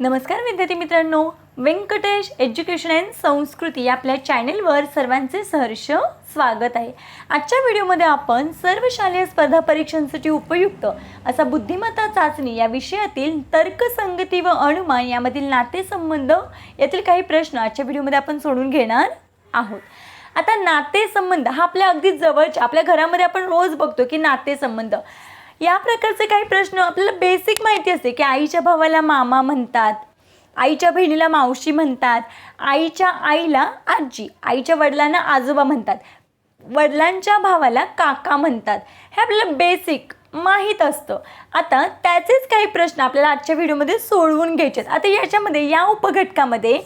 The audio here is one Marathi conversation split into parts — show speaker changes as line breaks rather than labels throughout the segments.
नमस्कार विद्यार्थी मित्रांनो. व्यंकटेश एज्युकेशन अँड संस्कृती या आपल्या चॅनेलवर सर्वांचे सहर्ष स्वागत आहे. आजच्या व्हिडिओमध्ये आपण सर्व शालेय स्पर्धा परीक्षांसाठी उपयुक्त असा बुद्धिमत्ता चाचणी या विषयातील तर्कसंगती व अनुमान यामधील नातेसंबंध यातील काही प्रश्न आजच्या व्हिडिओमध्ये आपण सोडून घेणार आहोत. आता नातेसंबंध हा आपल्या अगदी जवळच्या आपल्या घरामध्ये आपण रोज बघतो की नातेसंबंध. या प्रकारचे काही प्रश्न आपल्याला बेसिक माहिती असते की आईच्या भावाला मामा म्हणतात आईच्या बहिणीला मावशी म्हणतात आईच्या आईला आजी आईच्या वडिलांना आजोबा म्हणतात वडिलांच्या भावाला काका म्हणतात. हे आपल्याला बेसिक माहीत असतं. आता त्याचेच काही प्रश्न आपल्याला आजच्या व्हिडिओमध्ये सोडवून घ्यायचे आहेत आता याच्यामध्ये या उपघटकामध्ये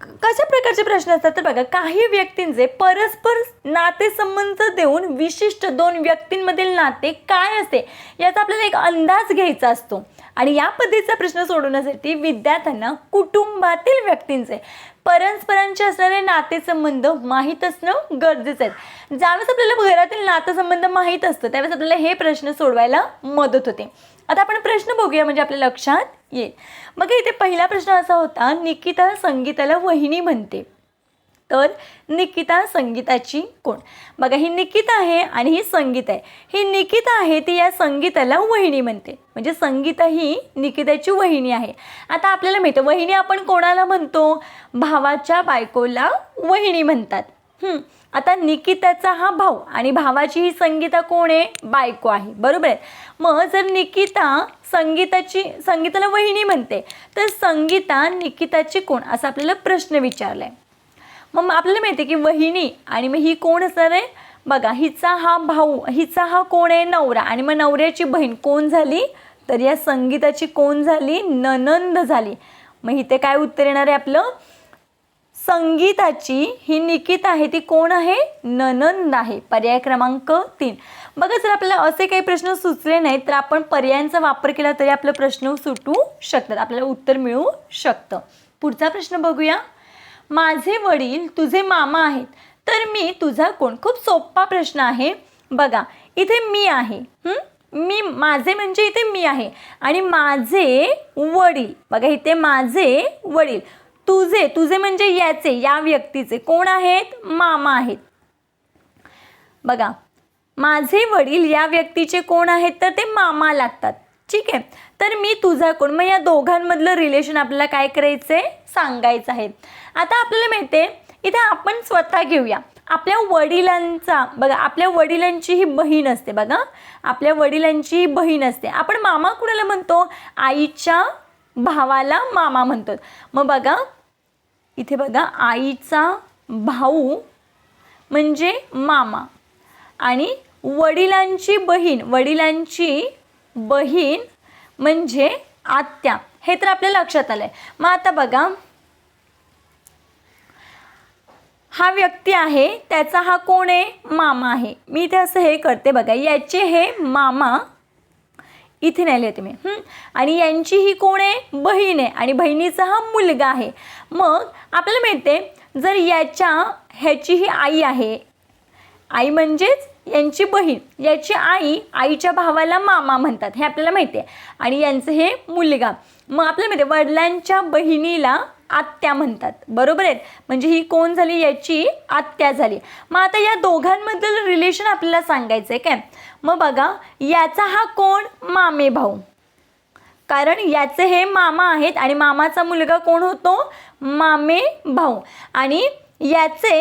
कशा प्रकारचे प्रश्न असतात? तर बघा काही व्यक्तींचे परस्पर नातेसंबंध देऊन विशिष्ट दोन व्यक्तींमधील नाते काय असते? याचा आपल्याला एक अंदाज घ्यायचा असतो. आणि या पद्धतीचा प्रश्न सोडवण्यासाठी विद्यार्थ्यांना कुटुंबातील व्यक्तींचे परस्परांचे असणारे नातेसंबंध माहीत असणं गरजेचं आहे. ज्यावेळेस आपल्याला घरातील नातेसंबंध माहीत असतं त्यावेळेस आपल्याला हे प्रश्न सोडवायला मदत होते. आता आपण प्रश्न बघूया म्हणजे आपल्या लक्षात येईल. मग इथे पहिला प्रश्न असा होता निकिता संगीताला वहिनी म्हणते. तर निकिता संगीताची कोण? बघा ही निकिता आहे आणि ही संगीत आहे. ही निकिता आहे ती या संगीताला वहिनी म्हणते. म्हणजे संगीता ही निकिताची वहिनी आहे. आता आपल्याला माहिती वहिनी आपण कोणाला म्हणतो? भावाच्या बायकोला वहिनी म्हणतात. आता निकिताचा हा भाऊ आणि भावाची ही संगीता कोण आहे? बायको आहे. बरोबर आहे? मग जर निकिता संगीताची संगीताला वहिनी म्हणते तर संगीता निकिताची कोण? असा आपल्याला प्रश्न विचारला आहे मग आपल्याला माहिती आहे की वहिनी आणि मग ही कोण असणार आहे? बघा हिचा हा भाऊ हिचा हा कोण आहे? नवरा. आणि मग नवऱ्याची बहीण कोण झाली? तर या संगीताची कोण झाली? ननंद झाली. मग इथे काय उत्तर येणार आहे आपलं? संगीताची ही निकिता आहे ती कोण आहे? ननंद आहे. पर्याय क्रमांक तीन. बघा जर आपल्याला असे काही प्रश्न सुचले नाहीत तर आपण पर्यायांचा वापर केला तरी आपलं प्रश्न सुटू शकतात. आपल्याला उत्तर मिळू शकतं. पुढचा प्रश्न बघूया. माझे वडील तुझे मामा आहेत. तर मी तुझा कोण? खूप सोपा प्रश्न आहे. बघा इथे मी आहे. मी माझे म्हणजे इथे मी आहे. आणि माझे वडील. बघा इथे माझे वडील. तुझे तुझे म्हणजे याचे या व्यक्तीचे. कोण आहेत? मामा आहेत. बघा माझे वडील या व्यक्तीचे कोण आहेत? तर ते मामा लागतात. ठीक आहे? तर मी तुझा कोण? मग या दोघांमधलं रिलेशन आपल्याला काय करायचं आहे सांगायचं आहे. आता आपल्याला मिळते इथे आपण स्वतः घेऊया. आपल्या वडिलांचा बघा आपल्या वडिलांची ही बहीण असते बघा. आपल्या वडिलांची ही बहीण असते. आपण मामा कुणाला म्हणतो? आईच्या भावाला मामा म्हणतो. मग बघा इथे बघा आईचा भाऊ म्हणजे मामा. आणि वडिलांची बहीण वडिलांची बहीण म्हणजे आत्या. हे तर आपल्या लक्षात आलं आहे मग आता बघा हा व्यक्ती आहे त्याचा हा कोण आहे? मामा आहे. मी इथे असं हे करते बघा याचे हे मामा इथे नेले होते मी. आणि यांची ही कोण आहे? बहीण आहे. आणि बहिणीचा हा मुलगा आहे. मग आपल्याला मिळते जर याच्या ह्याची ही आई आहे आई म्हणजेच यांची बहीण. याची आई आईच्या भावाला मामा म्हणतात हे आपल्याला माहिती आहे आणि यांचं हे मुलगा. मग आपल्याला माहिती आहे वडिलांच्या बहिणीला आत्या म्हणतात. बरोबर आहेत म्हणजे ही कोण झाली? याची आत्या झाली. मग आता या दोघांमधील रिलेशन आपल्याला सांगायचं आहे काय? मग बघा याचा हा कोण? मामे भाऊ. कारण याचे हे मामा आहेत आणि मामाचा मुलगा कोण होतो? मामे भाऊ. आणि याचे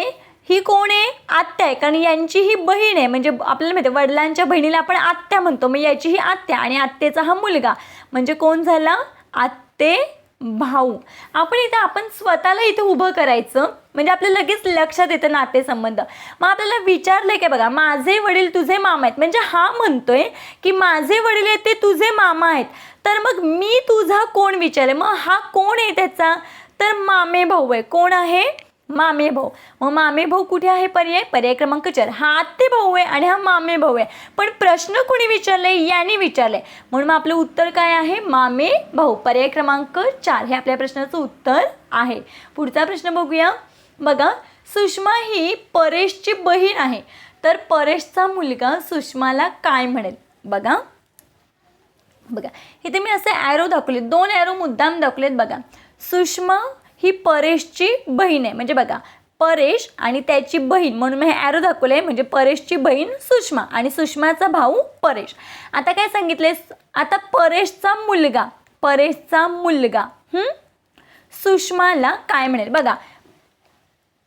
ही कोण आहे? आत्या आहे. कारण यांची ही बहीण आहे. म्हणजे आपल्याला माहिती आहे, वडिलांच्या बहिणीला आपण आत्या म्हणतो. मग याची ही आत्या आणि आत्तेचा हा मुलगा. म्हणजे कोण झाला? आत्ते भाऊ. आपण इथं आपण स्वतःला इथं उभं करायचं. म्हणजे आपल्या लगेच लक्षात येतं नातेसंबंध. मग आपल्याला विचारलंय की बघा माझे वडील तुझे मामा आहेत. म्हणजे हा म्हणतोय की माझे वडील आहेत ते तुझे मामा आहेत. तर मग मी तुझा कोण विचारले? मग हा कोण आहे त्याचा? तर मामे भाऊ आहे. कोण आहे? मामे भाऊ. मग मामे भाऊ कुठे आहे पर्याय? पर्याय क्रमांक चार. हा आत्ते भाऊ आहे आणि हा मामे भाऊ आहे. पण प्रश्न कोणी विचारले? याने विचारले. म्हणून मग आपलं उत्तर काय आहे? मामे भाऊ. पर्याय क्रमांक चार. हे आपल्या प्रश्नाचं उत्तर आहे. पुढचा प्रश्न बघूया. बघा सुषमा ही परेशची बहीण आहे. तर परेशचा मुलगा सुषमाला काय म्हणेल? बघा. बघा. इथे मी असे ॲरो दाखवले. दोन ॲरो मुद्दाम दाखवलेत बघा. सुषमा ही परेशची बहीण आहे. म्हणजे बघा परेश आणि त्याची बहीण म्हणून मी हे ॲरो आहे म्हणजे परेशची बहीण सुषमा आणि सुषमाचा भाऊ परेश. आता काय सांगितले आता परेशचा मुलगा परेशचा मुलगा सुषमाला काय म्हणेल बघा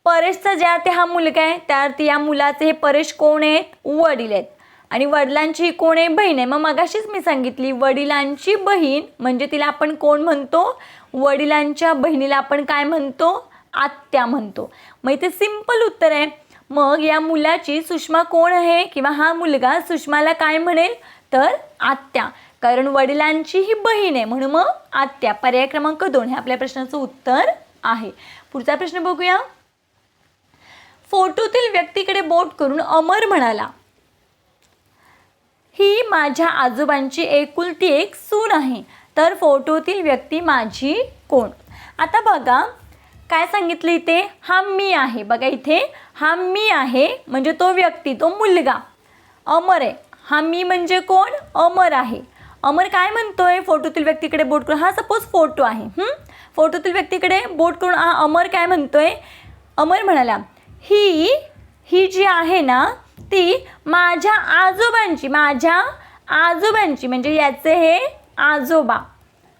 परेशचा ज्या ते हा मुलगा आहे त्यावरती या मुलाचे हे परेश कोण आहेत? वडील आहेत. आणि वडिलांची कोण आहे? बहीण आहे. मग मगाशीच मी सांगितली वडिलांची बहीण म्हणजे तिला आपण कोण म्हणतो? वडिलांच्या बहिणीला आपण काय म्हणतो? आत्या म्हणतो. मग इथे सिंपल उत्तर आहे. मग या मुलाची सुषमा कोण आहे? किंवा हा मुलगा सुषमाला काय म्हणेल? तर आत्या. कारण वडिलांची ही बहीण आहे. म्हणून मग आत्या. पर्याय क्रमांक दोन हे आपल्या प्रश्नाचं उत्तर आहे. पुढचा प्रश्न बघूया. फोटोतील व्यक्तीकडे बोट करून अमर म्हणाला. ही माझ्या आजोबांची एकुलती एक सून आहे. तर फोटोतील व्यक्ती माझी कोण? आता बघा काय सांगितलं इथे? हा मी आहे. बघा इथे हा मी आहे म्हणजे तो व्यक्ती तो मुलगा. अमर आहे. हा मी म्हणजे कोण? अमर आहे. अमर काय म्हणतोय? फोटोतील व्यक्तीकडे बोट करून हा सपोज फोटो आहे. फोटोतील व्यक्तीकडे बोट करून हा अमर काय म्हणतोय? अमर म्हणाला ही ही जी आहे ना ती माझ्या आजोबांची माझ्या आजोबांची. म्हणजे याचे हे आजोबा.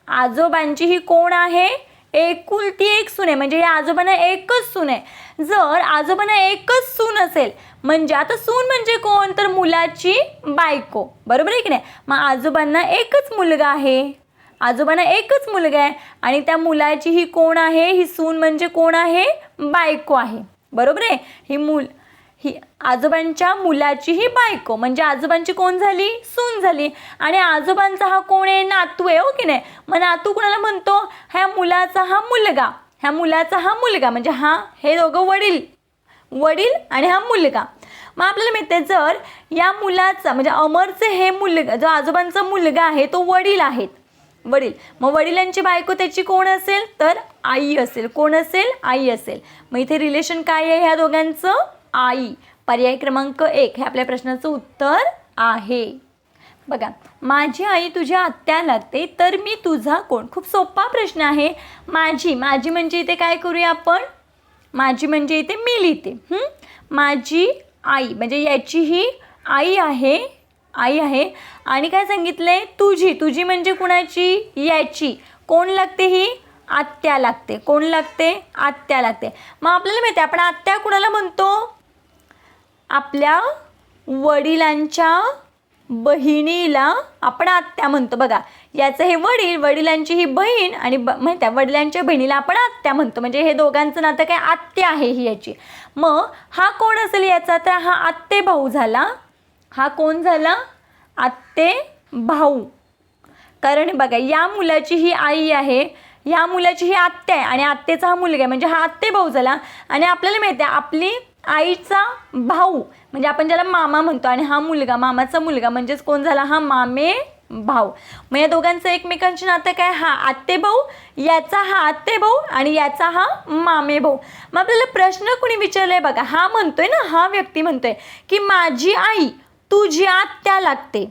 आजोबांची ही कोण आहे? एकुलती एक सून. आहे म्हणजे या आजोबांना एकच सून. आहे जर आजोबांना एकच सून असेल म्हणजे आता सून म्हणजे कोण? तर मुलाची बायको. बरोबर आहे की नाही? मग आजोबांना एकच मुलगा आहे. आजोबांना एकच मुलगा आहे. आणि त्या मुलाची ही कोण आहे? ही सून म्हणजे कोण आहे? बायको आहे. बरोबर आहे? ही मूल आजोबांच्या मुलाची ही बायको म्हणजे आजोबांची कोण झाली? सून झाली. आणि आजोबांचा हा कोण आहे? नातू आहे हो की नाही? मग नातू कोणाला म्हणतो? ह्या मुलाचा हा मुलगा. ह्या मुलाचा हा मुलगा. म्हणजे हा हे दोघं वडील. वडील आणि हा मुलगा. मग आपल्याला माहिती जर या मुलाचा म्हणजे अमरचं हे मुलगा जो आजोबांचा मुलगा आहे तो वडील आहेत. वडील. मग वडिलांची बायको त्याची कोण असेल? तर आई असेल. कोण असेल? आई असेल. मग इथे रिलेशन काय आहे ह्या दोघांचं? आई. पर्याय क्रमांक एक हे आपल्या प्रश्नाचं उत्तर आहे. बघा माझी आई तुझ्या आत्या लागते तर मी तुझा कोण? खूप सोपा प्रश्न आहे. माझी माझी म्हणजे इथे काय करूया आपण? माझी म्हणजे इथे मी लिहिते. माझी आई म्हणजे याची ही आई आहे आई आहे. आणि काय सांगितलं आहे तुझी तुझी म्हणजे कुणाची? याची. कोण लागते ही? आत्या लागते. कोण लागते? आत्या लागते. मग आपल्याला माहिती आहे आपण आत्या कुणाला म्हणतो? आपल्या वडिलांच्या बहिणीला आपण आत्या म्हणतो. बघा याचं हे वडील वडिलांची ही बहीण आणि ब माहिती आहे वडिलांच्या बहिणीला आपण आत्या म्हणतो. म्हणजे हे दोघांचं नातं काय? आत्या आहे ही याची. मग हा कोण असेल याचा? तर हा आत्ते भाऊ झाला. हा कोण झाला? आत्ते भाऊ. कारण बघा या मुलाची ही आई आहे ह्या मुलाची ही आत्या आहे आणि आत्तेचा हा मुलगा आहे. म्हणजे हा आत्ते भाऊ झाला आणि आपल्याला माहिती आहे आपली आईचा भाऊ. म्हणजे आपण ज्याला मामा म्हणतो आणि हा मुलगा मामाचा मुलगा म्हणजेच कोण झाला? हा मामे भाऊ. मग या दोघांचं एकमेकांचे नातं काय? हा आत्ते भाऊ याचा हा आत्ते भाऊ आणि याचा हा मामे भाऊ. मग आपल्याला प्रश्न कुणी विचारलाय बघा? हा म्हणतोय ना हा व्यक्ती म्हणतोय की माझी आई तुझी आत्या लागते.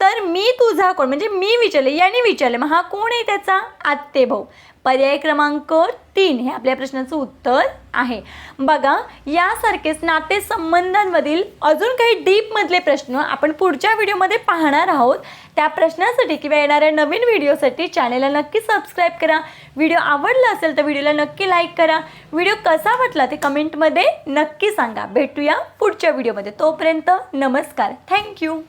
तर मी तुझा कोण? म्हणजे मी विचारले याने विचारले मग हा कोण आहे त्याचा? आत्ते भाऊ. पर्याय क्रमांक तीन हे आपल्या प्रश्नाचं उत्तर आहे. बघा यासारखेच नातेसंबंधांमधील अजून काही डीपमधले प्रश्न आपण पुढच्या व्हिडिओमध्ये पाहणार आहोत. त्या प्रश्नासाठी किंवा येणाऱ्या नवीन व्हिडिओसाठी चॅनलला नक्की सबस्क्राईब करा. व्हिडिओ आवडला असेल तर व्हिडिओला नक्की लाईक करा. व्हिडिओ कसा वाटला ते कमेंटमध्ये नक्की सांगा. भेटूया पुढच्या व्हिडिओमध्ये. तोपर्यंत नमस्कार. थँक्यू.